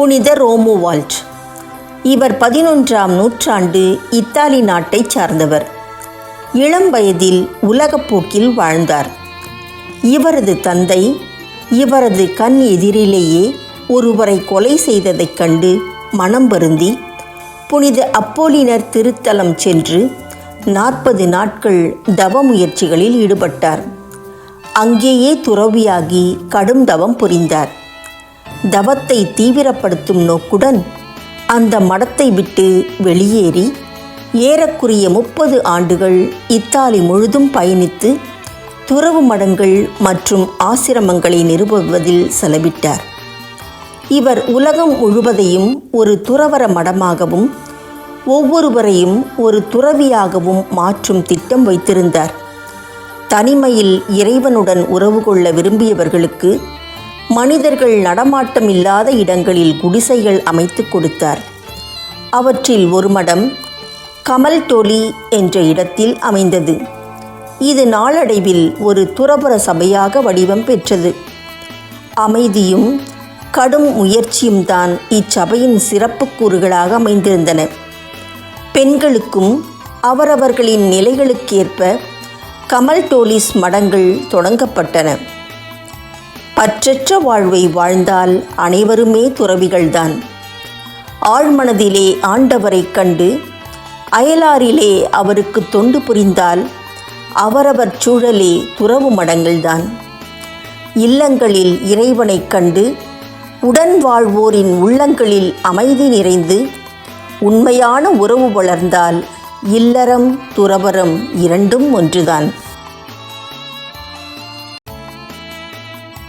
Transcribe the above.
புனித ரோமுவால்ட் இவர் பதினொன்றாம் நூற்றாண்டு இத்தாலி நாட்டைச் சார்ந்தவர். இளம் வயதில் உலகப்போக்கில் வாழ்ந்தார். இவரது தந்தை இவரது கண் எதிரிலேயே ஒருவரை கொலை செய்ததைக் கண்டு மனம் வருந்தி புனித அப்போலினர் திருத்தலம் சென்று நாற்பது நாட்கள் தவ முயற்சிகளில் ஈடுபட்டார். அங்கேயே துறவியாகி கடும் தவம் புரிந்தார். தவத்தை தீவிரப்படுத்தும் நோக்குடன் அந்த மடத்தை விட்டு வெளியேறி ஏறக்குறைய முப்பது ஆண்டுகள் இத்தாலி முழுதும் பயணித்து துறவு மடங்கள் மற்றும் ஆசிரமங்களை நிறுவுவதில் செலவிட்டார். இவர் உலகம் முழுவதையும் ஒரு துறவர மடமாகவும் ஒவ்வொருவரையும் ஒரு துறவியாகவும் மாற்றும் திட்டம் வைத்திருந்தார். தனிமையில் இறைவனுடன் உறவு கொள்ள விரும்பியவர்களுக்கு மனிதர்கள் நடமாட்டம் இல்லாத இடங்களில் குடிசைகள் அமைத்து கொடுத்தார். அவற்றில் ஒரு மடம் கமல் டோலி என்ற இடத்தில் அமைந்தது. இது நாளடைவில் ஒரு துறவற சபையாக வடிவம் பெற்றது. அமைதியும் கடும் முயற்சியும் தான் இச்சபையின் சிறப்பு கூறுகளாக அமைந்திருந்தன. பெண்களுக்கும் அவரவர்களின் நிலைகளுக்கேற்ப கமல் டோலிஸ் மடங்கள் தொடங்கப்பட்டன. அற்றற்ற வாழ்வை வாழ்ந்தால் அனைவருமே துறவிகள்தான். ஆழ்மனதிலே ஆண்டவரைக் கண்டு அயலாரிலே அவருக்கு தொண்டு புரிந்தால் அவரவர் சூழலே துறவு மடங்கள்தான். இல்லங்களில் இறைவனைக் கண்டு உடன் வாழ்வோரின் உள்ளங்களில் அமைதி நிறைந்து உண்மையான உறவு வளர்ந்தால் இல்லறம் துறவரம் இரண்டும் ஒன்றுதான்.